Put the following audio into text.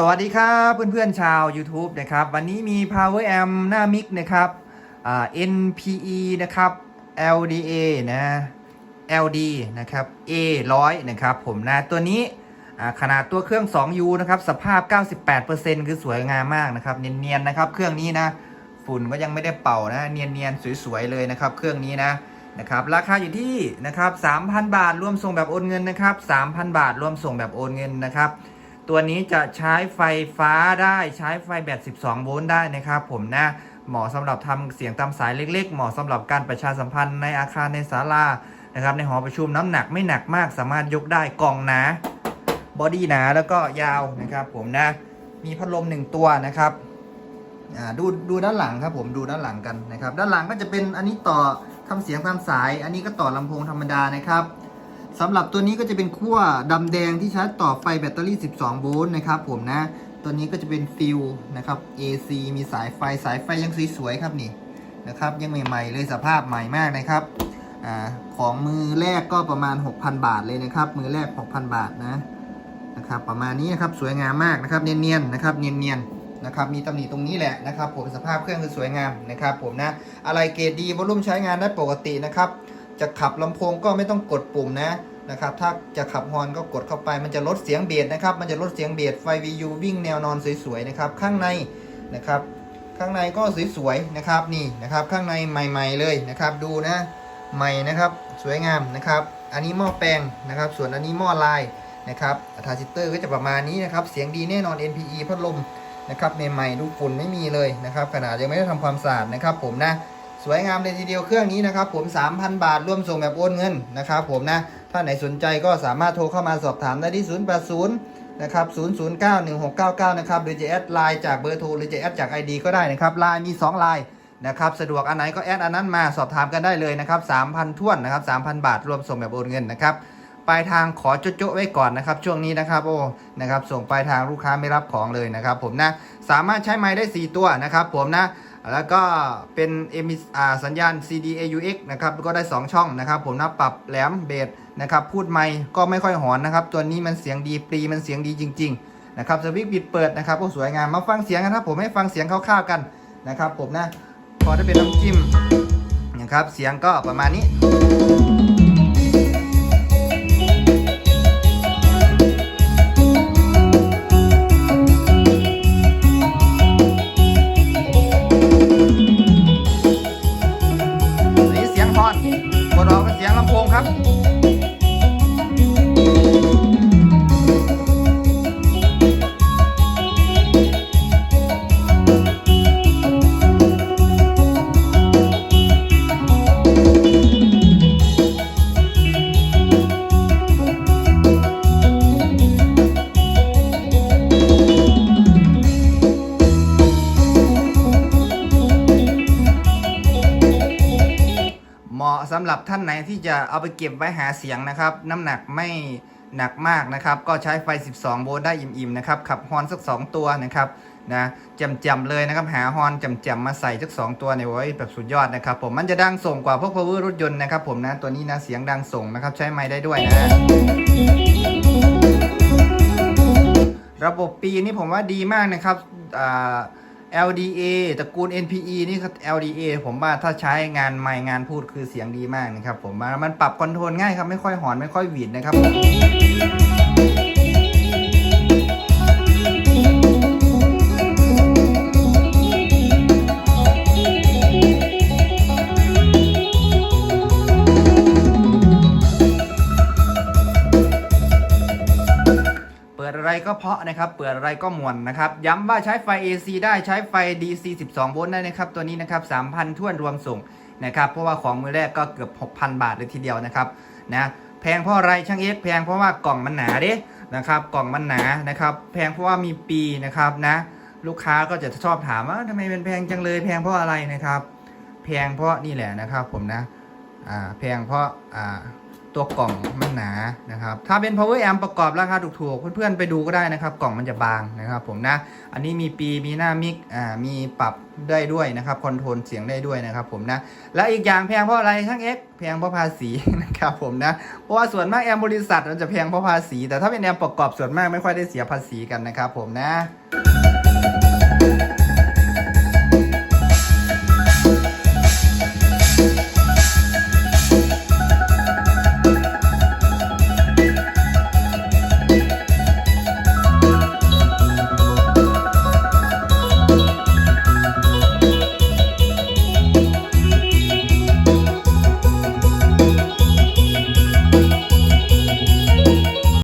สวัสดีครับเพื่อนๆชาว YouTube นะครับวันนี้มี Power Amp หน้ามิกนะครับอ่า NPE นะครับ LDA นะ LD นะครับ A 100 นะครับผมนะตัวนี้ขนาดตัวเครื่อง 2U นะครับสภาพ 98%คือสวยงามมากนะครับเนียนๆนะครับเครื่องนี้นะฝุ่นก็ยังไม่ได้เป่านะเนียนๆสวยๆเลยนะครับเครื่องนี้นะนะครับราคาอยู่ที่นะครับ3,000 บาทรวมส่งแบบโอนเงินนะครับ3,000 บาทรวมส่งแบบโอนเงินนะครับ ตัวนี้จะใช้ไฟฟ้าได้ใช้ไฟแบต 12 โวลต์ได้นะครับผมนะเหมาะสำหรับทำเสียงตามสายเล็ก ๆ เหมาะสำหรับการประชาสัมพันธ์ในอาคารในศาลานะครับ ในหอประชุมน้ำหนักไม่หนักมาก สามารถยกได้กล่องหนาบอดี้หนาแล้วก็ยาวนะครับ ผมนะ มีพัดลมหนึ่งตัวนะครับดูดูด้านหลังครับผมดูด้านหลังกันนะครับ ด้านหลังก็จะเป็นอันนี้ต่อทำเสียงตามสาย อันนี้ก็ต่อลำโพงธรรมดานะครับ สำหรับตัวนี้ก็จะเป็นขั้วดำแดงที่ใช้ต่อไฟแบตเตอรี่ 12 โวลต์นะครับผมนะ ตัวนี้ก็จะเป็นฟิลนะครับ AC มีสายไฟสายไฟยังสวยๆครับนี่นะครับ ยังใหม่ๆเลยสภาพใหม่มากนะครับอ่าของมือแรกก็ประมาณ 6,000 บาทเลยนะครับ มือแรก 6,000 บาทนะนะครับประมาณนี้นะครับสวยงามมากนะครับเนียนๆนะครับเนียนๆนะครับมีตำหนิตรงนี้แหละนะครับผมสภาพเครื่องคือสวยงามนะครับผมนะอะไรเกรดดีวอลลุ่มใช้งานได้ปกตินะครับจะขับลำโพงก็ไม่ต้องกดปุ่มนะ นะครับ ถ้าจะขับฮอร์นก็กดเข้าไป มันจะลดเสียงเบสนะครับ มันจะลดเสียงเบสไฟ VU วิ่งแนวนอนสวยๆนะครับ ข้างในนะครับ ข้างในก็สวยๆนะครับนี่นะครับ ข้างในใหม่ ๆเลยนะครับ ดูนะใหม่นะครับ สวยงามนะครับ อันนี้หม้อแปลงนะครับ ส่วนอันนี้หม้อลายนะครับทาร์ซิสเตอร์ก็จะประมาณนี้นะครับ เสียงดีแน่นอน NPE พัดลมนะครับใหม่ๆดูฝุ่นไม่มีเลยนะครับ ขนาดยังไม่ได้ทำความสะอาดนะครับ ผมนะ สวยงามเลยทีเดียวเครื่องนี้นะครับ ผม 3,000 บาทร่วมส่งแบบโอนเงินนะครับ ผมนะ ถ้าไหนสนใจก็สามารถโทรเข้ามาสอบถามได้ที่ 080 นะครับ 0091699 นะครับ หรือจะแอดไลน์จากเบอร์โทรหรือจะแอดจาก ID ก็ได้นะครับ ไลน์มี 2 ไลน์นะครับ สะดวกอันไหนก็แอดอันนั้นมาสอบถามกันได้เลยนะครับ 3,000ท่วนนะครับ 3,000 บาทรวมส่งแบบโอนเงินนะครับปลายทางขอโจ๊ะไว้ก่อนนะครับ ช่วงนี้นะครับโอ้นะครับส่งปลายทางลูกค้าไม่รับของเลยนะครับ ผมนะสามารถใช้ไม้ได้ 4 ตัวนะครับ ผมนะ แล้วก็เป็นเอ็มสัญญาณ CD AUX นะครับก็ได้ 2 ช่องนะครับผมนะปรับแหลมเบสนะครับพูดไม่ก็ไม่ค่อยหอนนะครับ ตัวนี้มันเสียงดีปรีมันเสียงดีจริงๆนะครับสวิตช์ปิดเปิดนะครับโอ้สวยงามมาฟังเสียงกันครับผมให้ฟังเสียงคร่าวๆกันนะครับผมนะพอได้เป็นน้ำจิ้มนะครับเสียงก็ประมาณนี้ ยงลำโพงครับ เหมาะสำหรับท่านไหนที่จะเอาไปเก็บไว้หาเสียงนะครับ น้ำหนักไม่หนักมากนะครับ ก็ใช้ไฟ 12 โวลต์ได้อิ่มๆนะครับขับฮอนสัก 2 ตัวนะครับนะจำๆเลยนะครับหาฮอนจำๆมาใส่สัก 2 ตัวในไว้แบบสุดยอดนะครับ ผมมันจะดังส่งกว่าพวก power รถยนต์นะครับ ผมนะตัวนี้นะเสียงดังส่งนะครับ ใช้ไม้ได้ด้วยนะระบบปีนี่ผมว่าดีมากนะครับอ่า LDA ตระกูล NPE นี่คือ LDA ผมว่าถ้าใช้งานไมค์งานพูดคือเสียงดีมากนะครับผมมันปรับคอนโทรลง่ายครับ ไม่ค่อยหอนไม่ค่อยหวีดนะครับ ก็เพาะนะครับ เปิดอะไรก็มวนนะครับ ย้ำว่าใช้ไฟ AC ได้ใช้ไฟ DC 12 โวลต์ได้นะครับ ตัวนี้นะครับ 3,000 ท่วนรวมส่งนะครับ เพราะว่าของมือแรกก็เกือบ 6,000 บาทเลยทีเดียวนะครับ นะ แพงเพราะอะไรช่างเอ็กแพงเพราะว่ากล่องมันหนาเด้นะครับ กล่องมันหนานะครับ แพงเพราะว่ามีปีนะครับนะ ลูกค้าก็จะชอบถามว่าทำไมเป็นแพงจังเลย แพงเพราะอะไรนะครับ แพงเพราะนี่แหละนะครับ ผมนะ อ่า แพงเพราะ อ่า ตัวกล่องมันหนานะครับ ถ้าเป็น power amp ประกอบราคาถูกๆ เพื่อนๆไปดูก็ได้นะครับ กล่องมันจะบางนะครับ ผมนะ อันนี้มีปีมีหน้ามิกอ่ามีปรับได้ด้วยนะครับคอนโทรลเสียงได้ด้วยนะครับ ผมนะ และอีกอย่างแพงเพราะอะไรช่างเอ็กแพงเพราะภาษีนะครับผมนะ เพราะว่าส่วนมากแอมบริษัทมันจะแพงเพราะภาษี แต่ถ้าเป็นแอมประกอบส่วนมากไม่ค่อยได้เสียภาษีกันนะครับ ผมนะ